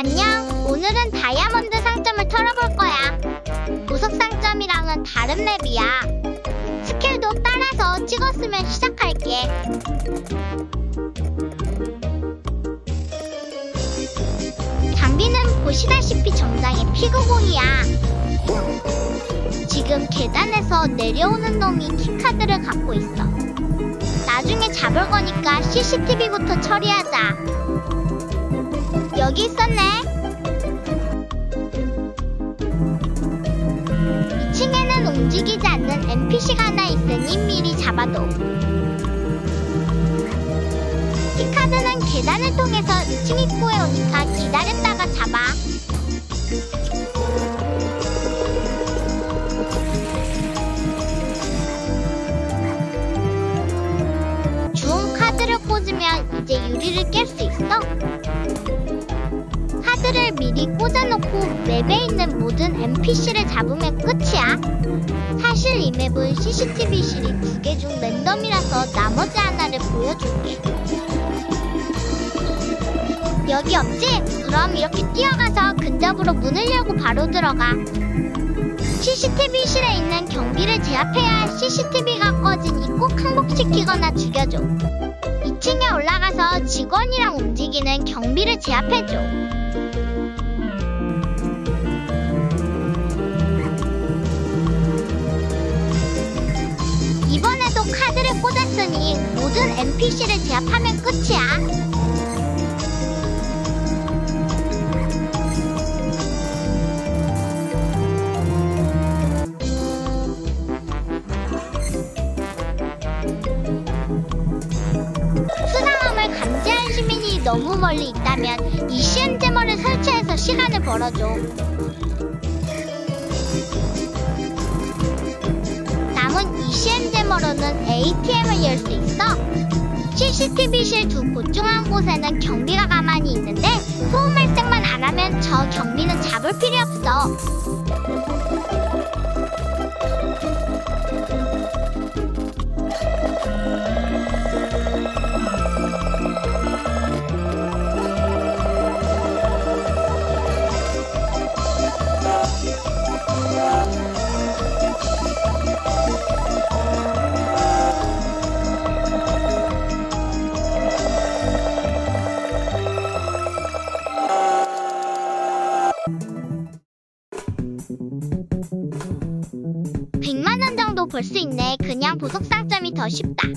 안녕. 오늘은 다이아몬드 상점을 털어볼 거야. 보석 상점이랑은 다른 맵이야. 스킬도 따라서 찍었으면 시작할게. 장비는 보시다시피 정장의 피그공이야. 지금 계단에서 내려오는 놈이 키카드를 갖고 있어. 나중에 잡을 거니까 CCTV부터 처리하자. 여기 있었네. 2층에는 움직이지 않는 NPC가 하나 있으니 미리 잡아둬. 키카드는 계단을 통해서 2층 입구에 오니까 기다렸다가 잡아. 주운 카드를 꽂으면 이제 유리를 깰 수 있어. 카드를 미리 꽂아놓고 맵에 있는 모든 NPC를 잡으면 끝이야. 사실 이 맵은 CCTV실이 두 개 중 랜덤이라서 나머지 하나를 보여줄게. 여기 없지? 그럼 이렇게 뛰어가서 근접으로 문을 열고 바로 들어가. CCTV실에 있는 경비를 제압해야 CCTV가 꺼지니 꼭 항복시키거나 죽여줘. 2층에 올라가서 직원이랑 움직이는 경비를 제압해줘. 이번에도 카드를 꽂았으니 모든 NPC를 제압하면 끝이야. 너무 멀리 있다면 이 CM제머를 설치해서 시간을 벌어줘. 남은 ECM제머로는 ATM을 열 수 있어. CCTV실 두 고중한 곳에는 경비가 가만히 있는데 소음 발생만 안 하면 저 경비는 잡을 필요 100만원 정도 벌 수 있네. 그냥 보석 상점이 더 쉽다.